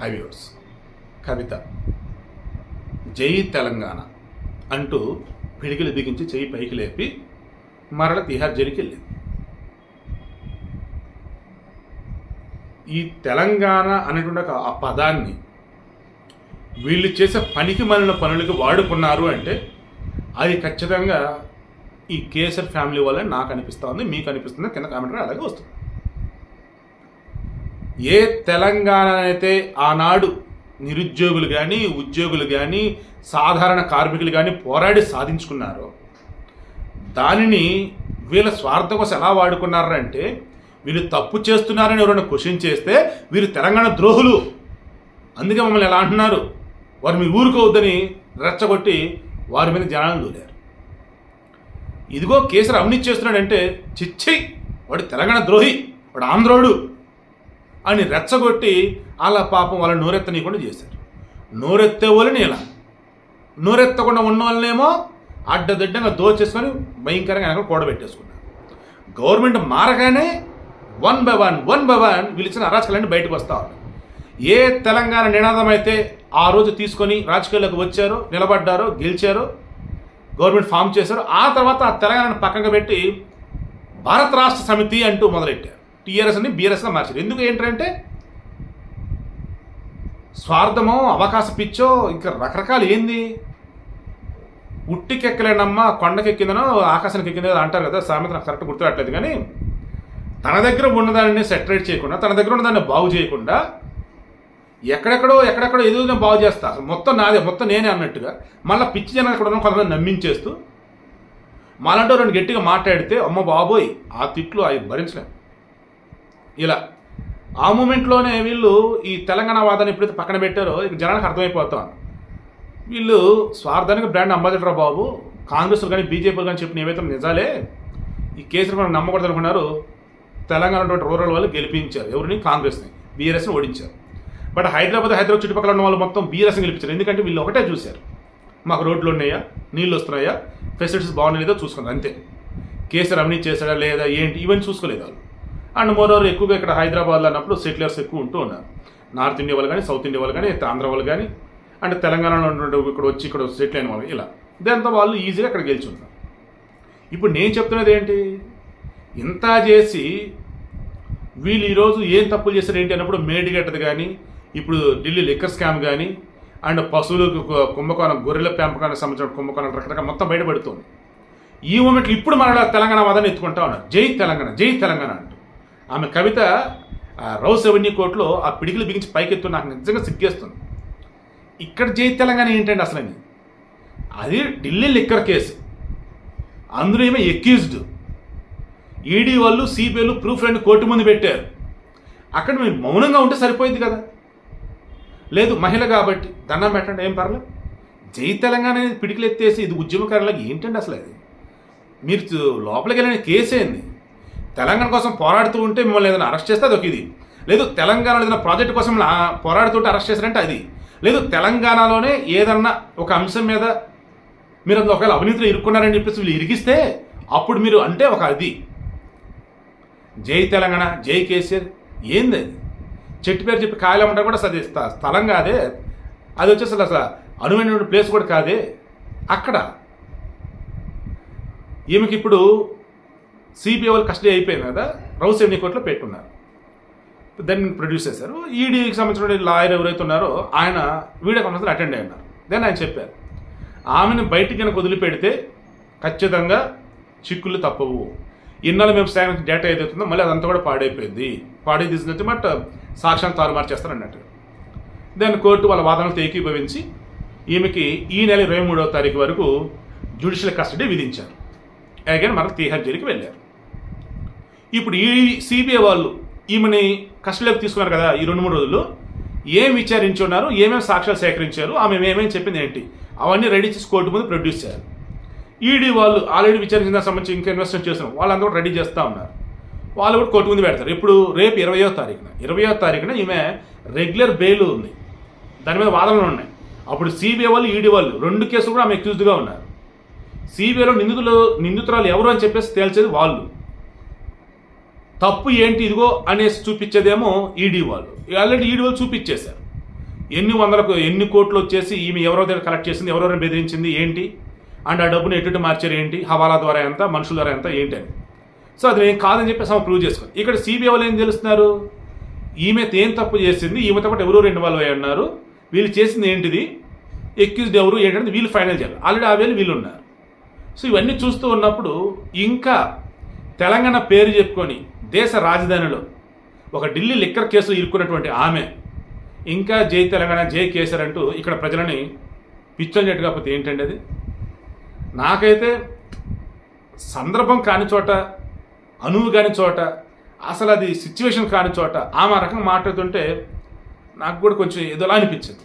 హైవ్యూర్స్ కవిత జై తెలంగాణ అంటూ పిడికిలు బిగించి చెయ్యి పైకి లేపి మరల తిహార్ జైలుకి వెళ్ళింది. ఈ తెలంగాణ అనేటువంటి ఒక ఆ పదాన్ని వీళ్ళు చేసే పనికి మలిన పనులకి వాడుకున్నారు అంటే అది ఖచ్చితంగా ఈ కేసర్ ఫ్యామిలీ వల్ల నాకు అనిపిస్తూ ఉంది మీకు అనిపిస్తుంది కింద కామెంటరీ అలాగే వస్తుంది. ఏ తెలంగాణ అయితే ఆనాడు నిరుద్యోగులు కానీ ఉద్యోగులు కానీ సాధారణ కార్మికులు కానీ పోరాడి సాధించుకున్నారో దానిని వీళ్ళ స్వార్థం కోసం ఎలా వాడుకున్నారంటే వీళ్ళు తప్పు చేస్తున్నారని ఎవరైనా క్వశ్చన్ చేస్తే వీరు తెలంగాణ ద్రోహులు. అందుకే మమ్మల్ని ఎలా అంటున్నారు? వారు మీ ఊరుకోవద్దని రెచ్చగొట్టి వారి మీద జనాలను దూరారు ఇదిగో కేసీఆర్ అవినీతి చేస్తున్నాడంటే చిచ్చి వాడు తెలంగాణ ద్రోహి వాడు ఆంధ్రోడు. అని రెచ్చగొట్టి అలా పాపం వాళ్ళ నోరెత్తనీయకుండా చేశారు. నోరెత్తే వాళ్ళని ఇలా. నోరెత్తకుండా ఉన్న వాళ్ళనేమో అడ్డదిడ్డంగా దోచేసుకొని భయంకరంగా వెనక కూడబెట్టేసుకున్నారు. Government మారగానే one by one one by one వీళ్ళు అరాచకాలన్నీ బయటకు వస్తా ఉన్నాయి. ఏ తెలంగాణ నినాదం అయితే ఆ రోజు తీసుకొని రాజకీయాల్లోకి వచ్చారో నిలబడ్డారో గెలిచారో గవర్నమెంట్ ఫామ్ చేశారు ఆ తర్వాత ఆ తెలంగాణను పక్కన పెట్టి భారత రాష్ట్ర సమితి అంటూ మొదలెట్టారు. టీఆర్ఎస్ని బీఆర్ఎస్గా మార్చారు. ఎందుకు ఏంటంటే స్వార్థమో అవకాశ పిచ్చో ఇంకా రకరకాలు ఏంది? ఉట్టికెక్కలేనమ్మా కొండకెక్కిందనో ఆకాశానికి ఎక్కిందో అంటారు కదా సామెత నాకు కరెక్ట్ గుర్తురాట్లేదు కానీ తన దగ్గర ఉన్నదాన్ని సెటరేట్ చేయకుండా తన దగ్గర ఉన్నదాన్ని బాగు చేయకుండా ఎక్కడెక్కడో ఎక్కడెక్కడో ఏదో బాగు చేస్తా. అసలు మొత్తం నాదే మొత్తం నేనే అన్నట్టుగా మళ్ళీ పిచ్చి జనాలు కూడా కొంతమంది నమ్మించేస్తూ మాలంటో రెండు గట్టిగా మాట్లాడితే అమ్మ బాబోయ్ ఆ తిట్లు అవి భరించలేము ఇలా. ఆ మూమెంట్లోనే వీళ్ళు ఈ తెలంగాణ వాదాన్ని ఎప్పుడైతే పక్కన పెట్టారో ఇక జనానికి అర్థమైపోతాం వీళ్ళు స్వార్థానికి బ్రాండ్ అంబాసిడర్ బాబు కాంగ్రెస్ కానీ బీజేపీ కానీ చెప్పిన ఏవైతే నిజాలే ఈ కేసులు మనం నమ్మకూడదు అనుకున్నారు తెలంగాణ ఉన్నటువంటి రూరల్ వాళ్ళు గెలిపించారు. ఎవరిని? కాంగ్రెస్ని. బీఆర్ఎస్ని ఓడించారు. బట్ హైదరాబాద్ హైదరాబాద్ చుట్టుపక్కల ఉన్న వాళ్ళు మొత్తం బీఆర్ఎస్ని గెలిపించారు. ఎందుకంటే వీళ్ళు ఒకటే చూశారు. మాకు రోడ్లు ఉన్నాయా? నీళ్ళు వస్తున్నాయా? ఫెసిలిటీస్ బాగున్నాయో చూసుకున్నారు. అంతే. కేసీఆర్ అవినీతి చేశాడా లేదా? ఏంటి? ఇవన్నీ చూసుకోలేదు వాళ్ళు. అండ్ మోరోవర్ ఎక్కువగా ఇక్కడ హైదరాబాద్లో అన్నప్పుడు సెటిలర్స్ ఎక్కువ ఉంటూ ఉన్నారు. నార్త్ ఇండియా వాళ్ళు కానీ సౌత్ ఇండియా వాళ్ళు కానీ ఆంధ్ర వాళ్ళు కానీ అండ్ తెలంగాణలో ఉన్నటువంటి ఇక్కడ వచ్చి ఇక్కడ సెటిల్ అయిన వాళ్ళు ఇలా. దాంతో వాళ్ళు ఈజీగా అక్కడ గెలిచి ఉన్నారు. ఇప్పుడు నేను చెప్తున్నది ఏంటి? ఇంత చేసి వీళ్ళు ఈరోజు ఏం తప్పులు చేశారు ఏంటి అన్నప్పుడు మేడిగట్టది కానీ ఇప్పుడు ఢిల్లీ లిక్కర్ స్కామ్ కానీ అండ్ పశువులు కుంభకోణం గొర్రెల పెంపకానికి సంబంధించిన కుంభకోణం రకరకాల మొత్తం బయటపడుతుంది. ఈ మూమెంట్లు ఇప్పుడు మన తెలంగాణ వాదాన్ని ఎత్తుకుంటా ఉన్నారు. జై తెలంగాణ జై తెలంగాణ అంటారు ఆమె కవిత రౌస్ రెవెన్యూ కోర్టులో ఆ పిడికిలు బిగించి పైకెత్తు నాకు నిజంగా సిగ్గేస్తుంది. ఇక్కడ జై తెలంగాణ ఏంటండి అసలు అని అది ఢిల్లీ లిక్కర్ కేసు. అందులో ఏమో ఎక్యూజ్డ్ ఈడీ వాళ్ళు సిబిఐలు ప్రూఫ్ రెండు కోర్టు ముందు పెట్టారు. అక్కడ మీరు మౌనంగా ఉంటే సరిపోయింది కదా. లేదు మహిళ కాబట్టి దండం పెట్టండి ఏం పర్లేదు జై తెలంగాణ అనేది పిడికిలు ఎత్తేసి ఇది ఉద్యమకారులకు ఏంటండి అసలు అది? మీరు చూ- లోపలికి వెళ్ళిన కేసు ఏంది తెలంగాణ కోసం పోరాడుతూ ఉంటే మిమ్మల్ని ఏదైనా అరెస్ట్ చేస్తే అది ఒక ఇది. లేదు తెలంగాణలో ఏదైనా ప్రాజెక్ట్ కోసం పోరాడుతుంటే అరెస్ట్ చేశారంటే అది. లేదు తెలంగాణలోనే ఏదన్నా ఒక అంశం మీద మీరు అందులో ఒకవేళ అవినీతిలో ఇరుక్కున్నారని చెప్పేసి వీళ్ళు ఇరిగిస్తే అప్పుడు మీరు అంటే ఒక అది. జై తెలంగాణ జై కేసీఆర్ ఏంది అది? చెట్టు పేరు చెప్పి కాయలమ్మంటే కూడా అది స్థలం కాదే. అది వచ్చేసి అసలు అనువైన ప్లేస్ కూడా కాదే. అక్కడ ఈమెకి ఇప్పుడు సిబిఐ వాళ్ళు కస్టడీ అయిపోయింది కదా రౌస్ ఎన్ని కోర్టులో పెట్టున్నారు దాన్ని ప్రొడ్యూస్ చేశారు. ఈడీకి సంబంధించిన లాయర్ ఎవరైతే ఉన్నారో ఆయన వీడియో కాన్ఫరెన్స్ అటెండ్ అయి దెన్ ఆయన చెప్పారు ఆమెను బయటికి కనుక వదిలిపెడితే ఖచ్చితంగా చిక్కులు తప్పవు. ఇన్నాళ్ళు మేము సాయం డేటా ఏదైతుందో మళ్ళీ అదంతా కూడా పాడైపోయింది. పాడే తీసినట్టు బట్ సాక్ష్యాన్ని తారుమారు చేస్తారన్నట్టు దెన్ కోర్టు వాళ్ళ వాదనలతో ఏకీభవించి ఈమెకి ఈ నెల ఇరవై మూడవ తారీఖు వరకు జ్యుడిషియల్ కస్టడీ విధించారు. అగైన్ మరల తీహార్ జైలుకి వెళ్ళారు. ఇప్పుడు ఈ సిబిఐ వాళ్ళు ఈమెని కస్టడీలోకి తీసుకున్నారు కదా ఈ రెండు మూడు రోజులు ఏం విచారించున్నారు ఏమేమి సాక్ష్యాలు సేకరించారు ఆమె ఏమేమి చెప్పింది ఏంటి అవన్నీ రెడీ చేసి కోర్టు ముందు ప్రొడ్యూస్ చేయాలి. ఈడీ వాళ్ళు ఆల్రెడీ విచారించిన దానికి సంబంధించి ఇంకా ఇన్వెస్టిగేట్ చేస్తున్నారు. వాళ్ళందరూ కూడా రెడీ చేస్తూ ఉన్నారు. వాళ్ళు కూడా కోర్టు ముందు పెడతారు. ఇప్పుడు రేపు ఇరవయో తారీఖున ఇరవయో తారీఖున ఈమె రెగ్యులర్ బెయిల్ ఉంది. దాని మీద వాదనలు ఉన్నాయి. అప్పుడు సిబిఐ వాళ్ళు ఈడీ వాళ్ళు రెండు కేసులు కూడా ఆమె అక్యూజ్డ్గా ఉన్నారు. సిబిఐలో నిందితులు నిందితురాలు ఎవరు అని చెప్పేసి తేల్చేది వాళ్ళు. తప్పు ఏంటి ఇదిగో అనేసి చూపించేదేమో ఈడీ వాళ్ళు. ఆల్రెడీ ఈడీ వాళ్ళు చూపించేశారు. ఎన్ని వందలకు ఎన్ని కోట్లు వచ్చేసి ఈమె ఎవరో దగ్గర కలెక్ట్ చేసింది ఎవరెవరిని బెదిరించింది ఏంటి? అండ్ ఆ డబ్బును ఎటు మార్చారు ఏంటి? హవాలా ద్వారా ఎంత మనుషుల ద్వారా ఎంత ఏంటి అని. సో అది నేను కాదని చెప్పేసి ఆమె ప్రూవ్ చేసుకోండి ఇక్కడ సిబిఐ వాళ్ళు ఏం తెలుస్తున్నారు ఈమె ఏం తప్పు చేసింది? ఈమెతో పాటు ఎవరు ఇన్వాల్వ్ అయ్యి ఉన్నారు వీళ్ళు చేసింది ఏంటిది? ఎక్యూజ్డ్ ఎవరు ఏంటంటే వీళ్ళు ఫైనల్ చేయాలి. ఆల్రెడీ ఆ వేలు వీళ్ళు ఉన్నారు. సో ఇవన్నీ చూస్తూ ఉన్నప్పుడు ఇంకా తెలంగాణ పేరు చెప్పుకొని దేశ రాజధానిలో ఒక ఢిల్లీ లిక్కర్ కేసులో ఇరుక్కున్నటువంటి ఆమె. ఇంకా జై తెలంగాణ జై కేసర్ అంటూ ఇక్కడ ప్రజలని పిచ్చోళ్ళేట్టు కాకపోతే ఏంటండి అది? నాకైతే సందర్భం కాని చోట అనువు కాని చోట అసలు అది సిచ్యువేషన్ కాని చోట ఆమె రకంగా మాట్లాడుతుంటే నాకు కూడా కొంచెం ఏదోలా అనిపించింది.